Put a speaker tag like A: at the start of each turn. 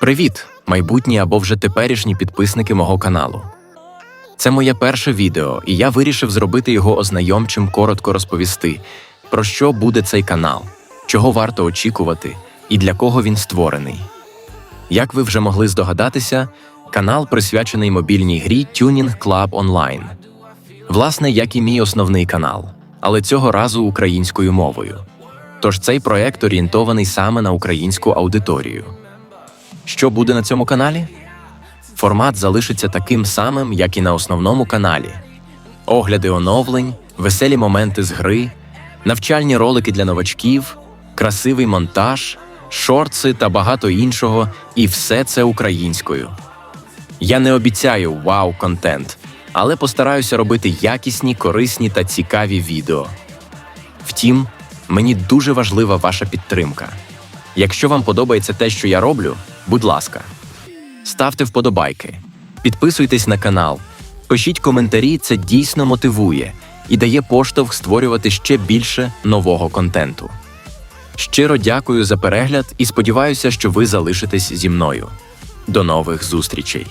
A: Привіт, майбутні або вже теперішні підписники мого каналу. Це моє перше відео, і я вирішив зробити його ознайомчим, коротко розповісти, про що буде цей канал, чого варто очікувати і для кого він створений. Як ви вже могли здогадатися, канал присвячений мобільній грі Tuning Club Online. Власне, як і мій основний канал, але цього разу українською мовою. Тож цей проект орієнтований саме на українську аудиторію. Що буде на цьому каналі? Формат залишиться таким самим, як і на основному каналі: огляди оновлень, веселі моменти з гри, навчальні ролики для новачків, красивий монтаж, шортси та багато іншого, і все це українською. Я не обіцяю вау-контент, але постараюся робити якісні, корисні та цікаві відео. Втім, мені дуже важлива ваша підтримка. Якщо вам подобається те, що я роблю, будь ласка, ставте вподобайки, підписуйтесь на канал, пишіть коментарі, це дійсно мотивує і дає поштовх створювати ще більше нового контенту. Щиро дякую за перегляд і сподіваюся, що ви залишитесь зі мною. До нових зустрічей!